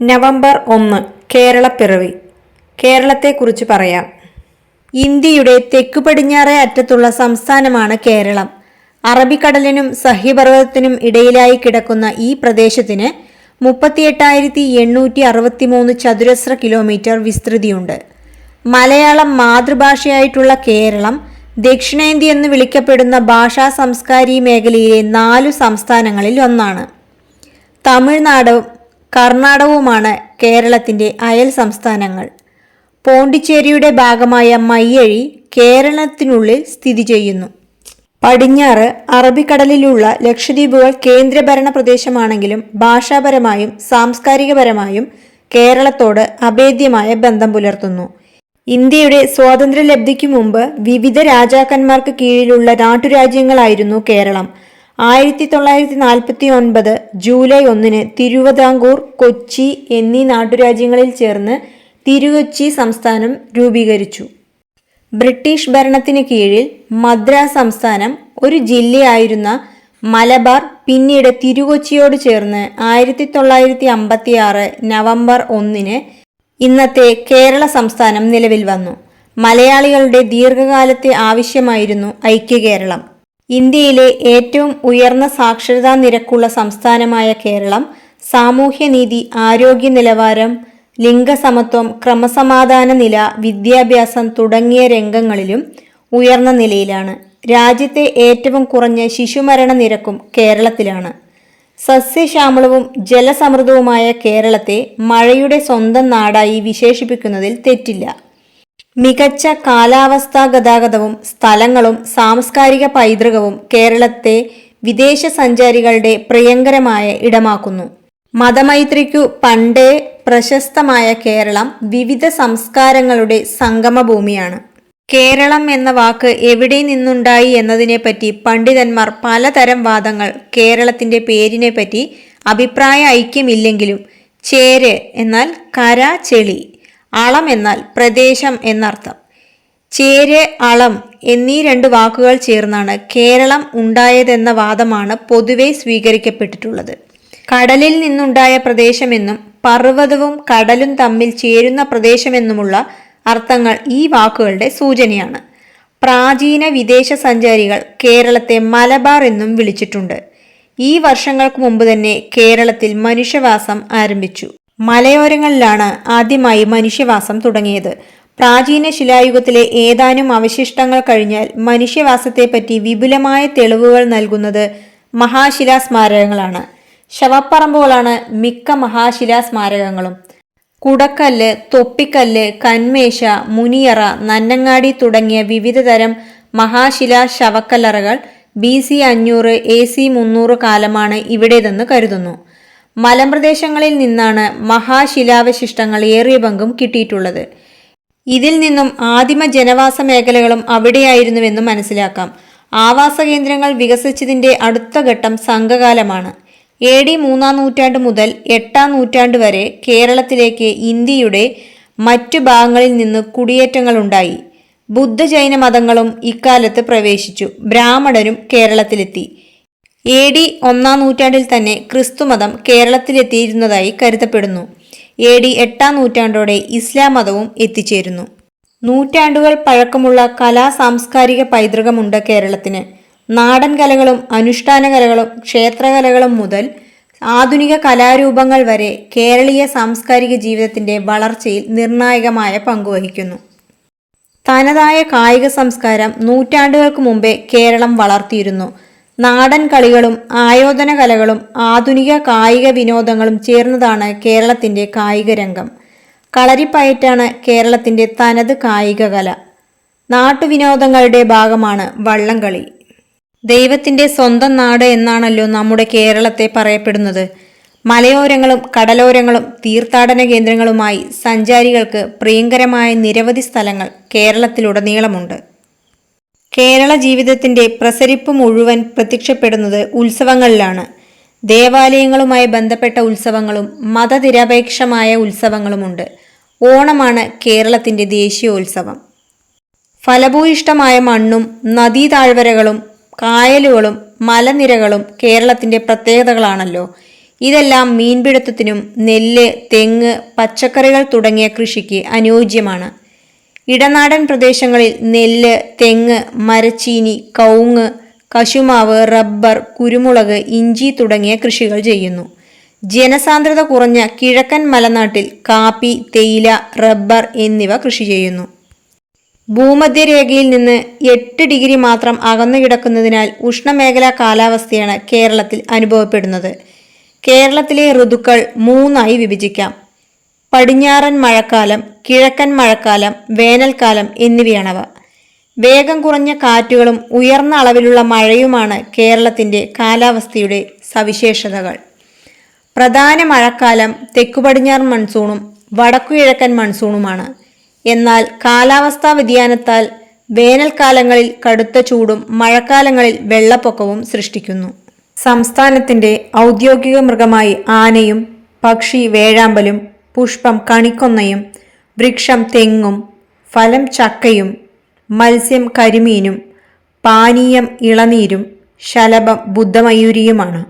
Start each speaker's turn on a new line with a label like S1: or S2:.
S1: November ഒന്ന് കേരളപ്പിറവി. കേരളത്തെക്കുറിച്ച് പറയാം. ഇന്ത്യയുടെ തെക്കു പടിഞ്ഞാറേ അറ്റത്തുള്ള സംസ്ഥാനമാണ് കേരളം. അറബിക്കടലിനും സഹ്യപർവതത്തിനും ഇടയിലായി കിടക്കുന്ന ഈ പ്രദേശത്തിന് മുപ്പത്തിയെട്ടായിരത്തി എണ്ണൂറ്റി അറുപത്തിമൂന്ന് ചതുരശ്ര കിലോമീറ്റർ വിസ്തൃതിയുണ്ട്. മലയാളം മാതൃഭാഷയായിട്ടുള്ള കേരളം ദക്ഷിണേന്ത്യ എന്ന് വിളിക്കപ്പെടുന്ന ഭാഷാ സംസ്കാരി മേഖലയിലെ നാലു സംസ്ഥാനങ്ങളിൽ ഒന്നാണ്. തമിഴ്നാടും കർണാടകവുമാണ് കേരളത്തിന്റെ അയൽ സംസ്ഥാനങ്ങൾ. പോണ്ടിച്ചേരിയുടെ ഭാഗമായ മയ്യഴി കേരളത്തിനുള്ളിൽ സ്ഥിതി ചെയ്യുന്നു. പടിഞ്ഞാറ് അറബിക്കടലിലുള്ള ലക്ഷദ്വീപുകൾ കേന്ദ്രഭരണ പ്രദേശമാണെങ്കിലും ഭാഷാപരമായും സാംസ്കാരികപരമായും കേരളത്തോട് അഭേദ്യമായ ബന്ധം പുലർത്തുന്നു. ഇന്ത്യയുടെ സ്വാതന്ത്ര്യലബ്ധിക്കു മുമ്പ് വിവിധ രാജാക്കന്മാർക്ക് കീഴിലുള്ള നാട്ടുരാജ്യങ്ങളായിരുന്നു കേരളം. ആയിരത്തി തൊള്ളായിരത്തി നാൽപ്പത്തി ഒൻപത് ജൂലൈ ഒന്നിന് തിരുവിതാംകൂർ കൊച്ചി എന്നീ നാട്ടുരാജ്യങ്ങളിൽ ചേർന്ന് തിരുകൊച്ചി സംസ്ഥാനം രൂപീകരിച്ചു. ബ്രിട്ടീഷ് ഭരണത്തിന് കീഴിൽ മദ്രാസ് സംസ്ഥാനം ഒരു ജില്ലയായിരുന്ന മലബാർ പിന്നീട് തിരുകൊച്ചിയോട് ചേർന്ന് ആയിരത്തി തൊള്ളായിരത്തി അമ്പത്തി ആറ് നവംബർ ഒന്നിന് ഇന്നത്തെ കേരള സംസ്ഥാനം നിലവിൽ വന്നു. മലയാളികളുടെ ദീർഘകാലത്തെ ആവശ്യമായിരുന്നു ഐക്യകേരളം. ഇന്ത്യയിലെ ഏറ്റവും ഉയർന്ന സാക്ഷരതാ നിരക്കുള്ള സംസ്ഥാനമായ കേരളം സാമൂഹ്യനീതി ആരോഗ്യ നിലവാരം ലിംഗസമത്വം ക്രമസമാധാന നില വിദ്യാഭ്യാസം തുടങ്ങിയ രംഗങ്ങളിലും ഉയർന്ന നിലയിലാണ്. രാജ്യത്തെ ഏറ്റവും കുറഞ്ഞ ശിശുമരണ നിരക്കും കേരളത്തിലാണ്. സസ്യശ്യാമളവും ജലസമൃദ്ധവുമായ കേരളത്തെ മഴയുടെ സ്വന്തം നാടായി വിശേഷിപ്പിക്കുന്നതിൽ തെറ്റില്ല. മികച്ച കാലാവസ്ഥാ ഗതാഗതവും സ്ഥലങ്ങളും സാംസ്കാരിക പൈതൃകവും കേരളത്തെ വിദേശ സഞ്ചാരികളുടെ പ്രിയങ്കരമായ ഇടമാക്കുന്നു. മതമൈത്രിക്കു പണ്ടേ പ്രശസ്തമായ കേരളം വിവിധ സംസ്കാരങ്ങളുടെ സംഗമഭൂമിയാണ്. കേരളം എന്ന വാക്ക് എവിടെ നിന്നുണ്ടായി എന്നതിനെപ്പറ്റി പണ്ഡിതന്മാർ പലതരം വാദങ്ങൾ കേരളത്തിന്റെ പേരിനെപ്പറ്റി അഭിപ്രായ ഐക്യമില്ലെങ്കിലും ചേര് എന്നാൽ കര ചെളി. അളം എന്നാൽ പ്രദേശം എന്നർത്ഥം. ചേര് അളം എന്നീ രണ്ട് വാക്കുകൾ ചേർന്നാണ് കേരളം ഉണ്ടായതെന്ന വാദമാണ് പൊതുവെ സ്വീകരിക്കപ്പെട്ടിട്ടുള്ളത്. കടലിൽ നിന്നുണ്ടായ പ്രദേശമെന്നും പർവതവും കടലും തമ്മിൽ ചേരുന്ന പ്രദേശമെന്നുമുള്ള അർത്ഥങ്ങൾ ഈ വാക്കുകളുടെ സൂചനയാണ്. പ്രാചീന വിദേശ സഞ്ചാരികൾ കേരളത്തെ മലബാർ എന്നും വിളിച്ചിട്ടുണ്ട്. ഈ വർഷങ്ങൾക്ക് മുമ്പ് തന്നെ കേരളത്തിൽ മനുഷ്യവാസം ആരംഭിച്ചു. മലയോരങ്ങളിലാണ് ആദ്യമായി മനുഷ്യവാസം തുടങ്ങിയത്. പ്രാചീന ശിലായുഗത്തിലെ ഏതാനും അവശിഷ്ടങ്ങൾ കഴിഞ്ഞാൽ മനുഷ്യവാസത്തെപ്പറ്റി വിപുലമായ തെളിവുകൾ നൽകുന്നത് മഹാശിലാ സ്മാരകങ്ങളാണ് ശവപ്പറമ്പുകളാണ് മിക്ക മഹാശിലാസ്മാരകങ്ങളും. കുടക്കല്ല് തൊപ്പിക്കല്ല് കന്മേശ മുനിയറ നന്നങ്ങാടി തുടങ്ങിയ വിവിധതരം മഹാശിലാ ശവക്കല്ലറകൾ ബി സി അഞ്ഞൂറ് എ സി മുന്നൂറ് കാലമാണ് ഇവിടേതെന്ന് കരുതുന്നു. മലമ്പ്രദേശങ്ങളിൽ നിന്നാണ് മഹാശിലാവശിഷ്ടങ്ങൾ ഏറിയ പങ്കും കിട്ടിയിട്ടുള്ളത്. ഇതിൽ നിന്നും ആദിമ ജനവാസ മേഖലകളും അവിടെയായിരുന്നുവെന്ന് മനസ്സിലാക്കാം. ആവാസ കേന്ദ്രങ്ങൾ വികസിച്ചതിന്റെ അടുത്ത ഘട്ടം സംഘകാലമാണ്. എ ഡി മൂന്നാം നൂറ്റാണ്ട് മുതൽ എട്ടാം നൂറ്റാണ്ട് വരെ കേരളത്തിലേക്ക് ഇന്ത്യയുടെ മറ്റു ഭാഗങ്ങളിൽ നിന്ന് കുടിയേറ്റങ്ങൾ ഉണ്ടായി. ബുദ്ധ ജൈന മതങ്ങളും ഇക്കാലത്ത് പ്രവേശിച്ചു. ബ്രാഹ്മണരും കേരളത്തിലെത്തി. എ ഡി ഒന്നാം നൂറ്റാണ്ടിൽ തന്നെ ക്രിസ്തുമതം കേരളത്തിലെത്തിയിരുന്നതായി കരുതപ്പെടുന്നു. എ ഡി എട്ടാം നൂറ്റാണ്ടോടെ ഇസ്ലാം മതവും എത്തിച്ചേരുന്നു. നൂറ്റാണ്ടുകൾ പഴക്കമുള്ള കലാ സാംസ്കാരിക പൈതൃകമുണ്ട് കേരളത്തിന്. നാടൻ കലകളും അനുഷ്ഠാന കലകളും ക്ഷേത്രകലകളും മുതൽ ആധുനിക കലാരൂപങ്ങൾ വരെ കേരളീയ സാംസ്കാരിക ജീവിതത്തിന്റെ വളർച്ചയിൽ നിർണായകമായ പങ്കുവഹിക്കുന്നു തനതായ കായിക സംസ്കാരം നൂറ്റാണ്ടുകൾക്ക് മുമ്പേ കേരളം വളർത്തിയിരുന്നു. നാടൻ കളികളും ആയോധന കലകളും ആധുനിക കായിക വിനോദങ്ങളും ചേർന്നതാണ് കേരളത്തിന്റെ കായിക രംഗം. കളരിപ്പയറ്റാണ് കേരളത്തിന്റെ തനത് കായിക കല. നാട്ടുവിനോദങ്ങളുടെ ഭാഗമാണ് വള്ളംകളി. ദൈവത്തിന്റെ സ്വന്തം നാട് എന്നാണല്ലോ നമ്മുടെ കേരളത്തെ പറയപ്പെടുന്നത്. മലയോരങ്ങളും കടലോരങ്ങളും തീർത്ഥാടന കേന്ദ്രങ്ങളുമായി സഞ്ചാരികൾക്ക് പ്രിയങ്കരമായ നിരവധി സ്ഥലങ്ങൾ കേരളത്തിലുടനീളമുണ്ട്. കേരള ജീവിതത്തിന്റെ പ്രസരിപ്പ് മുഴുവൻ പ്രത്യക്ഷപ്പെടുന്നത് ഉത്സവങ്ങളിലാണ്. ദേവാലയങ്ങളുമായി ബന്ധപ്പെട്ട ഉത്സവങ്ങളും മതനിരപേക്ഷമായ ഉത്സവങ്ങളുമുണ്ട്. ഓണമാണ് കേരളത്തിന്റെ ദേശീയോത്സവം. ഫലഭൂയിഷ്ടമായ മണ്ണും നദീതാഴ്വരകളും കായലുകളും മലനിരകളും കേരളത്തിന്റെ പ്രത്യേകതകളാണല്ലോ. ഇതെല്ലാം മീൻപിടുത്തത്തിനും നെല്ല് തെങ്ങ് പച്ചക്കറികൾ തുടങ്ങിയ കൃഷിക്ക് അനുയോജ്യമാണ്. ഇടനാടൻ പ്രദേശങ്ങളിൽ നെല്ല് തെങ്ങ് മരച്ചീനി കവുങ്ങ് കശുമാവ് റബ്ബർ കുരുമുളക് ഇഞ്ചി തുടങ്ങിയ കൃഷികൾ ചെയ്യുന്നു. ജനസാന്ദ്രത കുറഞ്ഞ കിഴക്കൻ മലനാട്ടിൽ കാപ്പി തേയില റബ്ബർ എന്നിവ കൃഷി ചെയ്യുന്നു. ഭൂമധ്യരേഖയിൽ നിന്ന് എട്ട് ഡിഗ്രി മാത്രം അകന്നു കിടക്കുന്നതിനാൽ ഉഷ്ണമേഖലാ കാലാവസ്ഥയാണ് കേരളത്തിൽ അനുഭവപ്പെടുന്നത്. കേരളത്തിലെ ഋതുക്കൾ മൂന്നായി വിഭജിക്കാം. പടിഞ്ഞാറൻ മഴക്കാലം കിഴക്കൻ മഴക്കാലം വേനൽക്കാലം എന്നിവയാണവ. വേഗം കുറഞ്ഞ കാറ്റുകളും ഉയർന്ന അളവിലുള്ള മഴയുമാണ് കേരളത്തിന്റെ കാലാവസ്ഥയുടെ സവിശേഷതകൾ. പ്രധാന മഴക്കാലം തെക്കുപടിഞ്ഞാറൻ മൺസൂണും വടക്കുകിഴക്കൻ മൺസൂണുമാണ്. എന്നാൽ കാലാവസ്ഥാ വ്യതിയാനത്താൽ വേനൽക്കാലങ്ങളിൽ കടുത്ത ചൂടും മഴക്കാലങ്ങളിൽ വെള്ളപ്പൊക്കവും സൃഷ്ടിക്കുന്നു. സംസ്ഥാനത്തിന്റെ ഔദ്യോഗിക മൃഗമായി ആനയും പക്ഷി വേഴാമ്പലും പുഷ്പം കണിക്കൊന്നയും വൃക്ഷം തെങ്ങും ഫലം ചക്കയും മത്സ്യം കരിമീനും പാനീയം ഇളനീരും ശലഭം ബുദ്ധമയൂരിയുമാണ്.